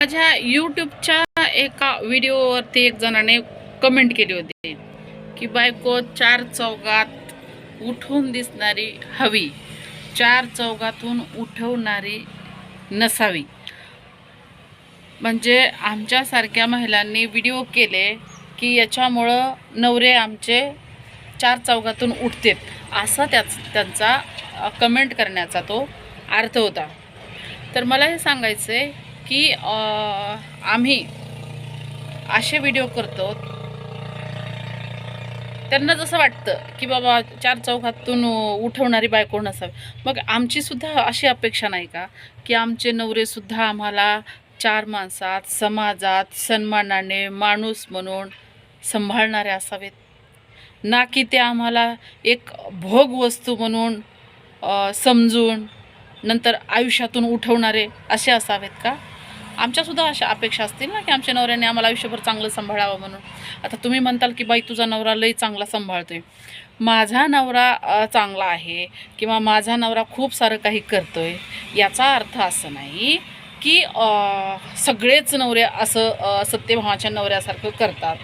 माझ्या यूट्यूबच्या एका व्हिडिओवरती एक जणाने कमेंट केली होती की बायको चार चौघात उठून दिसणारी हवी चार चौघातून उठवणारी नसावी. म्हणजे आमच्यासारख्या महिलांनी व्हिडिओ केले की याच्यामुळं नवरे आमचे चार चौघातून उठतेत. असा त्याच त्यांचा कमेंट करण्याचा तो अर्थ होता. तर मला हे सांगायचं आहे की आम्ही असे व्हिडिओ करतो. त्यांना जसं वाटतं की बाबा चार चौघातून उठवणारी बायको नसावी. मग आमचीसुद्धा अशी अपेक्षा नाही का? की आमचे नवरेसुद्धा आम्हाला चार माणसात समाजात सन्मानाने माणूस म्हणून सांभाळणारे असावेत. ना की ते आम्हाला एक भोग वस्तू म्हणून समजून नंतर आयुष्यातून उठवणारे असे असावेत का? आमच्यासुद्धा अशा अपेक्षा असतील ना की आमच्या नवऱ्याने आम्हाला आयुष्यभर चांगलं सांभाळावं म्हणून. आता तुम्ही म्हणताल की बाई तुझा नवरा लई चांगला सांभाळतोय. माझा नवरा चांगला आहे किंवा माझा नवरा खूप सारं काही करतोय याचा अर्थ असं नाही की सगळेच नवरे असं सत्यभावाच्या नवऱ्यासारखं करतात.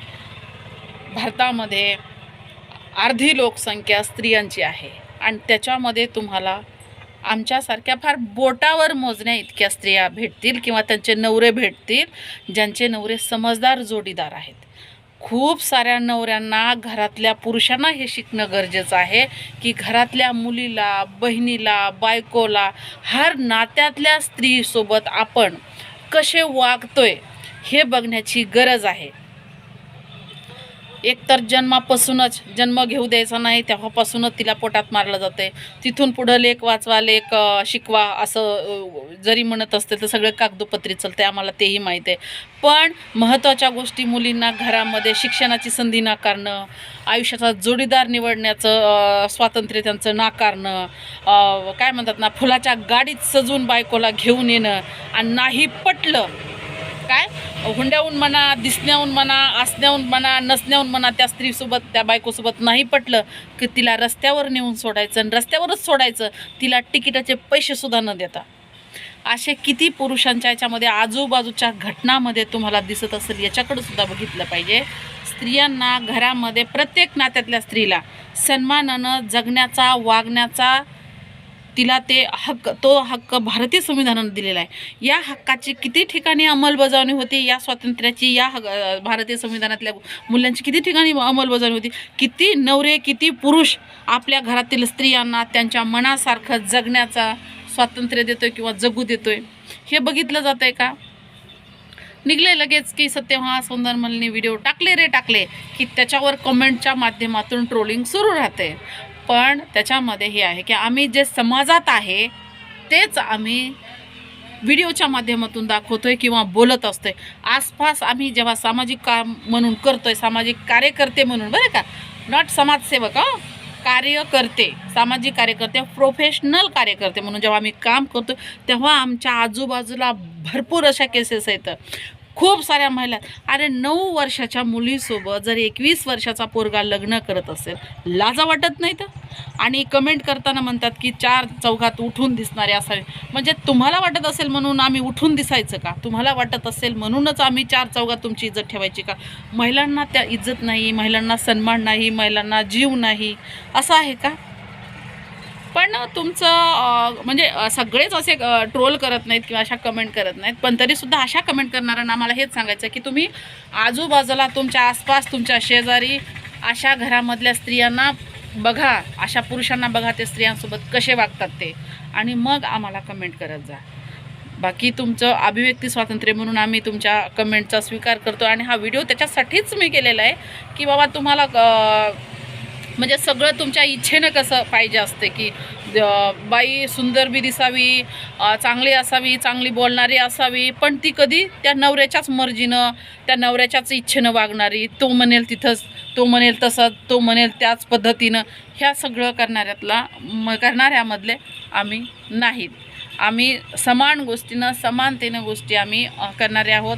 भारतामध्ये अर्धी लोकसंख्या स्त्रियांची आहे आणि त्याच्यामध्ये तुम्हाला आमच्यासारख्या फार बोटावर मोजण्या इतक्या स्त्रिया भेटतील किंवा त्यांचे नवरे भेटतील ज्यांचे नवरे समजदार जोडीदार आहेत. खूप साऱ्या नवऱ्यांना घरातल्या पुरुषांना हे शिकणं गरजेचं आहे की घरातल्या मुलीला बहिणीला बायकोला हर नात्यातल्या स्त्रीसोबत आपण कसे वागतोय हे बघण्याची गरज आहे. एकतर जन्मापासूनच जन्म घेऊ द्यायचा नाही तेव्हापासूनच तिला पोटात मारलं जाते तिथून पुढं लेख वाचवा लेख शिकवा असं जरी म्हणत असते तर सगळं कागदोपत्री चालते आम्हाला तेही माहीत आहे. पण महत्त्वाच्या गोष्टी मुलींना घरामध्ये शिक्षणाची संधी नाकारणं आयुष्याचा जोडीदार निवडण्याचं स्वातंत्र्य त्यांचं नाकारणं काय म्हणतात ना फुलाच्या गाडीत सजून बायकोला घेऊन येणं आणि नाही पटलं काय? हुंड्याहून म्हणा दिसण्याहून म्हणा असण्याहून म्हणा नसण्याहून म्हणा त्या स्त्रीसोबत त्या बायकोसोबत नाही पटलं की तिला रस्त्यावर नेऊन सोडायचं आणि रस्त्यावरच सोडायचं तिला तिकिटाचे पैसेसुद्धा न देता. असे किती पुरुषांच्या याच्यामध्ये आजूबाजूच्या घटनामध्ये तुम्हाला दिसत असेल याच्याकडे सुद्धा बघितलं पाहिजे. स्त्रियांना घरामध्ये प्रत्येक नात्यातल्या स्त्रीला सन्मानानं जगण्याचा वागण्याचा तिला ते हक्क तो हक्क भारतीय संविधानानं दिलेला आहे. या हक्काची किती ठिकाणी अंमलबजावणी होती या स्वातंत्र्याची या भारतीय संविधानातल्या मूल्यांची किती ठिकाणी अंमलबजावणी होती? किती नवरे किती पुरुष आपल्या घरातील स्त्रियांना त्यांच्या मनासारखं जगण्याचा स्वातंत्र्य देतोय किंवा जगू देतोय? हे बघितलं जात आहे का? निघले लगेच की सत्यहा सौंदरमलने व्हिडिओ टाकले रे टाकले की त्याच्यावर कमेंटच्या माध्यमातून ट्रोलिंग सुरू राहते पण त्याच्यामध्ये हे आहे की आम्ही जे समाजात आहे तेच आम्ही व्हिडिओच्या माध्यमातून दाखवतो आहे किंवा बोलत असतो आहे आसपास आम्ही जेव्हा सामाजिक काम म्हणून करतो आहे सामाजिक कार्यकर्ते म्हणून बरं का? नॉट समाजसेवक हां? कार्यकर्ते सामाजिक कार्यकर्ते प्रोफेशनल कार्यकर्ते म्हणून जेव्हा आम्ही काम करतो तेव्हा आमच्या आजूबाजूला भरपूर अशा केसेस आहेत खूप साऱ्या महिला अरे नऊ वर्षाच्या मुलीसोबत जर एकवीस वर्षाचा पोरगा लग्न करत असेल लाजा वाटत नाही तर? आणि कमेंट करताना म्हणतात की चार चौघात उठून दिसणारे असावे. म्हणजे तुम्हाला वाटत असेल म्हणून आम्ही उठून दिसायचं का? तुम्हाला वाटत असेल म्हणूनच आम्ही चार चौघात तुमची इज्जत ठेवायची का? महिलांना त्या इज्जत नाही महिलांना सन्मान नाही महिलांना जीव नाही. असं आहे का? पण तुमचं म्हणजे सगळेच असे ट्रोल करत नाहीत किंवा अशा कमेंट करत नाहीत. पण तरीसुद्धा अशा कमेंट करणाऱ्यांना आम्हाला हेच सांगायचं की तुम्ही आजूबाजूला तुमच्या आसपास तुमच्या शेजारी अशा घरामधल्या स्त्रियांना बघा. अशा पुरुषांना बघा ते स्त्रियांसोबत कसे वागतात ते. आणि मग आम्हाला कमेंट करत जा. बाकी तुमचं अभिव्यक्ती स्वातंत्र्य म्हणून आम्ही तुमच्या कमेंटचा स्वीकार करतो. आणि हा व्हिडिओ त्याच्यासाठीच मी केलेला आहे की बाबा तुम्हाला म्हणजे सगळं तुमच्या इच्छेनं कसं पाहिजे असते की बाई सुंदर बी दिसावी चांगली असावी चांगली बोलणारी असावी पण ती कधी त्या नवऱ्याच्याच मर्जीनं त्या नवऱ्याच्याच इच्छेनं वागणारी तो म्हणेल तिथंच तो म्हणेल तसंच तो म्हणेल त्याच पद्धतीनं ह्या सगळं करणाऱ्यातला म करणाऱ्यामधले आम्ही नाहीत आम्ही समान गोष्टीनं समानतेनं गोष्टी आम्ही करणारे आहोत.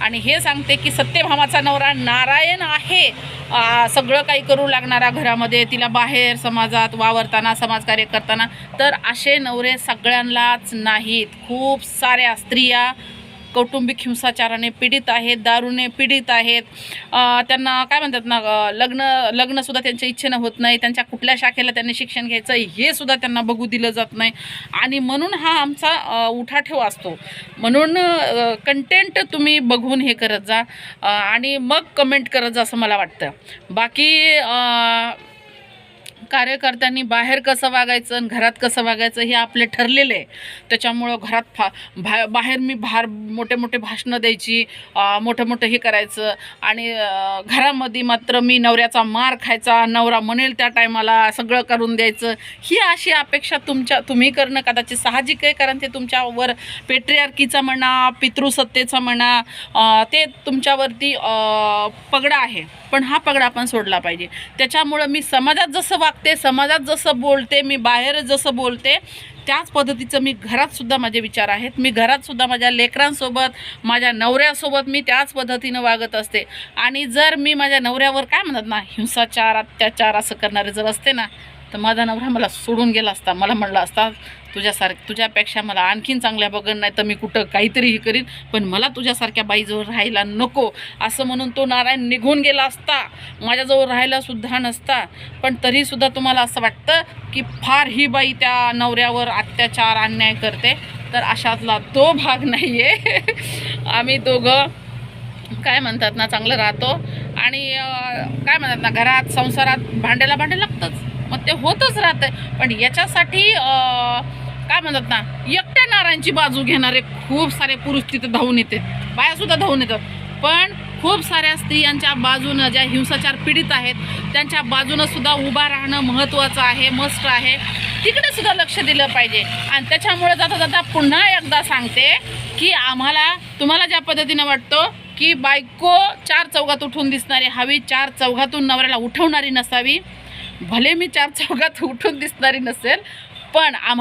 आणि हे सांगते की सत्यभामाचा नवरा नारायण आहे. सगळं काही करू लागणारा घरामध्ये तिला बाहेर समाजात वावरताना समाजकार्य करताना. तर असे नवरे सगळ्यांनाच नाहीत. खूप साऱ्या स्त्रिया कौटुंबिक हिंसाचाराने पीडित आहेत दारूने पीडित आहेत. त्यांना काय म्हणतात ना लग्न लग्नसुद्धा त्यांच्या इच्छेनं होत नाही. त्यांच्या कुठल्या शाखेला त्यांनी शिक्षण घ्यायचं हे सुद्धा त्यांना बघू दिलं जात नाही. आणि म्हणून हा आमचा उठाठेव असतो. म्हणून कंटेंट तुम्ही बघून हे करत जा. आणि मग कमेंट करत जा असं मला वाटतं. बाकी कार्यकर्त्यांनी बाहेर कसं वागायचं आणि घरात कसं वागायचं हे आपले ठरलेलं आहे. त्याच्यामुळं घरात फा भा बाहेर मी भार मोठे मोठे भाषणं द्यायची मोठं मोठं हे करायचं आणि घरामध्ये मात्र मी नवऱ्याचा मार खायचा नवरा म्हणेल त्या टायमाला सगळं करून द्यायचं. ही अशी अपेक्षा तुमच्या तुम्ही करणं कदाचित साहजिक आहे कारण ते तुमच्यावर पेट्रियार्कीचा म्हणा पितृसत्तेचा म्हणा ते तुमच्यावरती पगडा आहे. पण हा पगडा आपण सोडला पाहिजे. त्याच्यामुळं मी समाजात जसं वागते समाजात जसं बोलते मी बाहेर जसं बोलते त्याच पद्धतीचं मी घरातसुद्धा माझे विचार आहेत. मी घरातसुद्धा माझ्या लेकरांसोबत माझ्या नवऱ्यासोबत मी त्याच पद्धतीनं वागत असते. आणि जर मी माझ्या नवऱ्यावर काय म्हणतात ना हिंसाचार अत्याचार असं करणारे जर असते ना तर माझा नवरा मला सोडून गेला असता. मला म्हणला असता तुझ्यासारख तुझ्यापेक्षा मला आणखीन चांगल्या बघन नाही तर मी कुठं काहीतरीही करीन पण मला तुझ्यासारख्या बाईजवळ राहायला नको. असं म्हणून तो नारायण निघून गेला असता. माझ्याजवळ राहायलासुद्धा नसता. पण तरीसुद्धा तुम्हाला असं वाटतं की फार ही बाई त्या नवऱ्यावर अत्याचार अन्याय करते. तर अशातला तो भाग नाही आहे आम्ही दोघं काय म्हणतात ना चांगलं राहतो. आणि काय म्हणतात ना घरात संसारात भांड्याला भांडे लागतंच. मग ते होतच राहतं पण याच्यासाठी काय म्हणतात ना एकट्या नारायणची बाजू घेणारे खूप सारे पुरुष तिथे धावून येते. बायासुद्धा धावून येतात. पण खूप साऱ्या स्त्रियांच्या बाजूनं ज्या हिंसाचार पीडित आहेत त्यांच्या बाजूनं सुद्धा उभा राहणं महत्त्वाचं आहे मस्ट आहे. तिकडे सुद्धा लक्ष दिलं पाहिजे. आणि त्याच्यामुळे जाता जाता पुन्हा एकदा सांगते की आम्हाला तुम्हाला ज्या पद्धतीनं वाटतं की बायको चार चौघात उठून दिसणारी हवी चार चौघातून नवऱ्याला उठवणारी नसावी भले मी चार चौघात उठून दिसणारी नसेल पण आम्हा